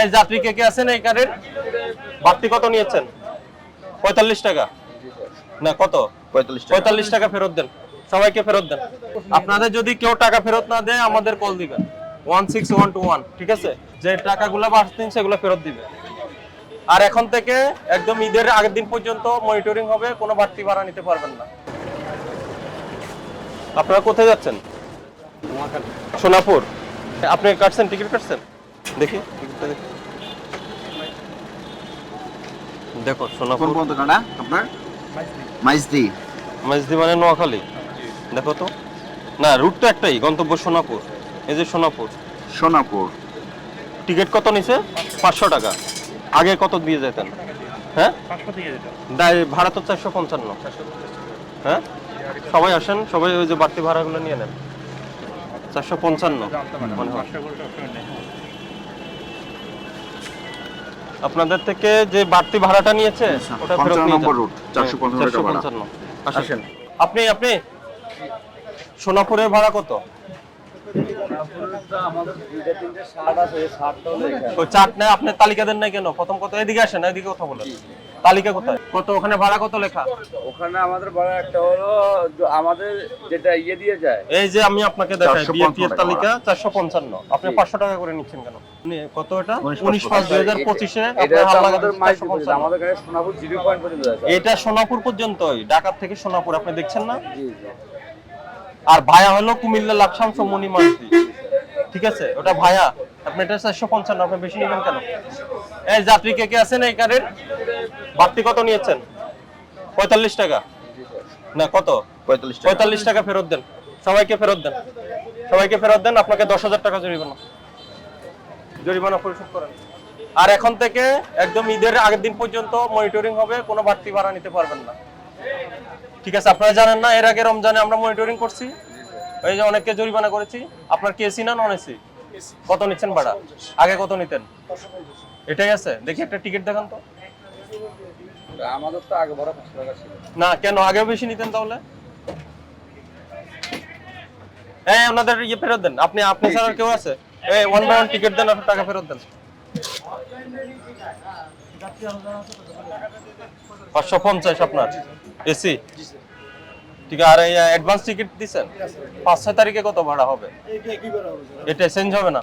এই যাত্রী কে কে আছেন এই কারের? বাড়তি কত নিয়েছেন? পঁয়তাল্লিশ টাকা। না কত? পঁয়তাল্লিশ টাকা। পঁয়তাল্লিশ টাকা ফেরত দেন। সবাইকে ফেরত দেন। আপনাদের যদি কেউ টাকা ফেরত না দেয় আমাদের কল দিবেন। One six one two one ঠিক আছে? যে টাকাগুলো বাড়ছেন সেগুলো ফেরত দিবে। আর এখন থেকে একদম ঈদের আগের দিন পর্যন্ত মনিটরিং হবে কোনো বাড়তি ভাড়া নিতে পারবেন না। আপনারা কোথায় যাচ্ছেন? সোনাপুর। আপনি কাটছেন টিকিট কাটছেন? দেখি দেখো। সোনাপুর কাটা আপনার? মাইজদি। মাঝদি মানে নোয়াখালী। দেখো তো। না রুট তো একটাই গন্তব্য সোনাপুর। এই যে সোনাপুর। সোনাপুর। টিকিট কত নিছে? পাঁচশো টাকা। আগে কত দিয়ে যেতেন? হ্যাঁ? দায় ভাড়া তো চারশো পঞ্চান্ন। হ্যাঁ? সবাই আসেন সবাই ওই যে বাড়তি ভাড়াগুলো নিয়ে নেন। চারশো পঞ্চান্ন। আপনাদের থেকে যে বাড়তি ভাড়াটা নিয়েছে ওটা ফেরত নিয়ে নম্বর রুট, 455 হ্যাঁ, টাকা ভাড়া। আসেন। আপনি আপনি সোনাপুরের ভাড়া কত? চাট নেই আপনি তালিকা দেন নাই কেন? প্রথম কত এদিকে আসেন এদিকে কথা বলেন। তালিকা কোথায়? কত ওখানে ভাড়া কত লেখা? ওখানে আমাদের বড় একটা হলো আমাদের যেটা ইয়ে দিয়ে যায়। এই যে আমি আপনাকে দেখাই 455 বিএপি এর তালিকা চারশো পঞ্চান্ন। আপনি পাঁচশো টাকা করে নিচ্ছেন কেন? কত এটা? উনিশ উনিশ পাঁচ দুই হাজার পঁচিশে এটা আপনার হাল আমাদের আমাদের কাছে সোনাপুর জিরো পয়েন্ট পর্যন্ত আছে। এটা সোনাপুর পর্যন্তই ঢাকা থেকে সোনাপুর আপনি দেখছেন না? জি জি। আর ভায়া হলো কুমিল্লা লাকসাম সমনি মাসদি ঠিক আছে? ওটা ভায়া আপনি এটা চারশো পঞ্চান্ন আপনি বেশি নেবেন কেন? এই যাত্রী কে কে আছেন এই কারের? বাড়তি কত নিয়েছেন? পঁয়তাল্লিশ টাকা। না কত? পঁয়তাল্লিশ টাকা। পঁয়তাল্লিশ টাকা ফেরত দেন। সবাইকে ফেরত দেন। সবাইকে ফেরত দেন আপনাকে দশ হাজার টাকা জরিমানা। জরিমানা পরিশোধ করেন। আর এখন থেকে একদম ঈদের আগের দিন পর্যন্ত মনিটরিং হবে কোনো বাড়তি ভাড়া নিতে পারবেন না। ঠিক আছে আপনারা জানেন না এর আগে রমজানে আমরা মনিটরিং করছি। এই যে অনেককে জরিমানা করেছি। আপনার কেসি না নন এসি কত নিচ্ছেন ভাড়া? আগে কত নিতেন? এটাই আছে। দেখি একটা টিকিট দেখান তো। আমাদের তো আগে বড় পাঁচশো টাকা ছিল। না, কেন? আগেও বেশি নিতেন তাহলে? হ্যাঁ ওনাদের ইয়ে ফেরত দেন। আপনি আপনি ছাড়া কেউ আছে? এই ওয়ান বাই ওয়ান টিকিট দেন, আপনার টাকা ফেরত দেন। পাঁচশো পঞ্চাশ আপনার। এসি ঠিক আছে, আর এই অ্যাডভান্স টিকিট দিছেন? পাঁচ ছয় তারিখে কত ভাড়া হবে? এটা চেঞ্জ হবে না?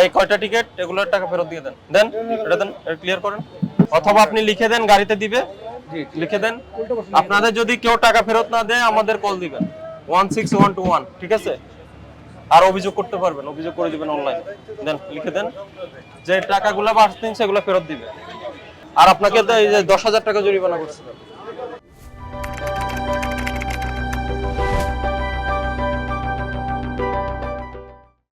এই কয়টা টিকিট এগুলোর টাকা ফেরত দিয়ে দেন। দেন, এটা দেন ক্লিয়ার করেন। অথবা আপনি লিখে দেন গাড়িতে দিবে। লিখে দেন। আপনাদের যদি কেউ টাকা ফেরত না দেয় আমাদের কল দিবেন। One six one two one ঠিক আছে? আর অভিযোগ করতে পারবেন অভিযোগ করে দিবেন অনলাইন দেন লিখে দেন। যে টাকাগুলো বাড়ছেন সেগুলো ফেরত দিবে। আর আপনাকে তো এই যে দশ হাজার টাকা জরিমানা করছে